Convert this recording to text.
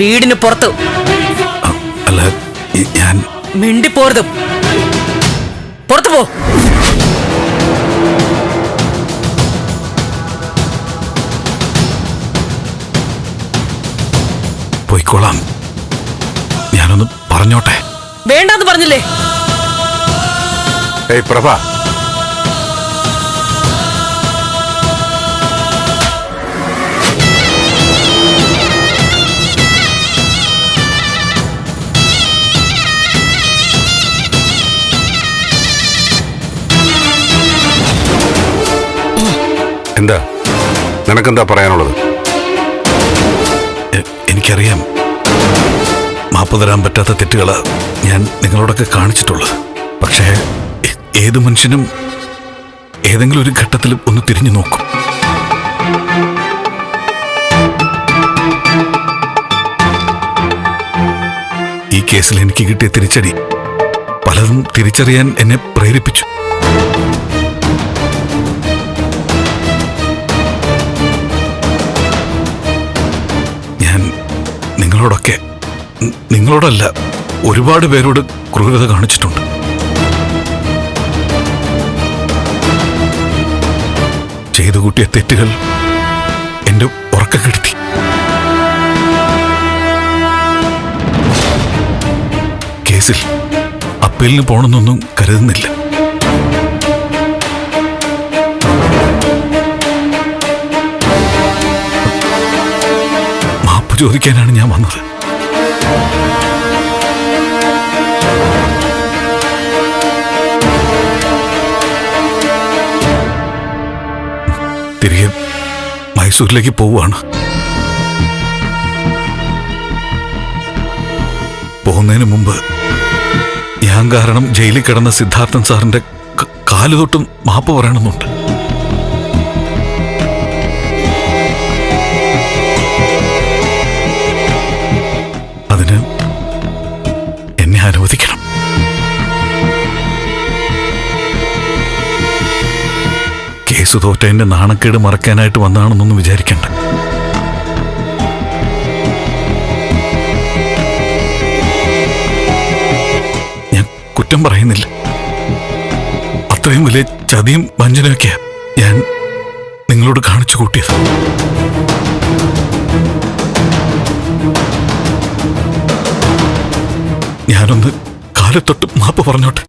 വീടിന് പുറത്ത്. അല്ല ഞാൻ മിണ്ടിപ്പോരുത് പുറത്തു പോ. പോയിക്കോളാം. ഞാനൊന്ന് പറഞ്ഞോട്ടെ? വേണ്ടാന്ന് പറഞ്ഞില്ലേ? ഏയ് പ്രഭ എന്താ നിനക്കെന്താ പറയാനുള്ളത്? എനിക്കറിയാം. മാപ്പ് തരാൻ പറ്റാത്ത തെറ്റുകൾ ഞാൻ നിങ്ങളോടൊക്കെ കാണിച്ചിട്ടുള്ളത് പക്ഷേ ഏത് മനുഷ്യനും ഏതെങ്കിലും ഒരു ഘട്ടത്തിൽ ഒന്ന് തിരിഞ്ഞു നോക്കും. ഈ കേസിൽ എനിക്ക് കിട്ടിയ തിരിച്ചടി പലതും തിരിച്ചറിയാൻ എന്നെ പ്രേരിപ്പിച്ചു. നിങ്ങളോടൊക്കെ. നിങ്ങളോടല്ല ഒരുപാട് പേരോട് ക്രൂരത കാണിച്ചിട്ടുണ്ട്. ചെയ്തു കൂട്ടിയ തെറ്റുകൾ എന്റെ ഉറക്കം കെടുത്തി. കേസിൽ അപ്പീലിന് പോണമെന്നൊന്നും കരുതുന്നില്ല. ചോദിക്കാനാണ് ഞാൻ വന്നത്. തിരികെ മൈസൂരിലേക്ക് പോവുകയാണ്. പോകുന്നതിന് മുമ്പ് ഞാൻ കാരണം ജയിലിൽ കിടന്ന സിദ്ധാർത്ഥൻ സാറിന്റെ കാലുതൊട്ടും തൊട്ടും മാപ്പ് പറയണമെന്നുണ്ട്. കേസ് തോറ്റ എന്റെ നാണക്കേട് മറക്കാനായിട്ട് വന്നാണെന്നൊന്നും വിചാരിക്കണ്ട. ഞാൻ കുറ്റം പറയുന്നില്ല. അത്രയും വലിയ ചതിയും വഞ്ചനയൊക്കെയാ ഞാൻ നിങ്ങളോട് കാണിച്ചു കൂട്ടിയത്. ഞാനൊന്ന് കാലത്തൊട്ട് മാപ്പ് പറഞ്ഞോട്ടെ.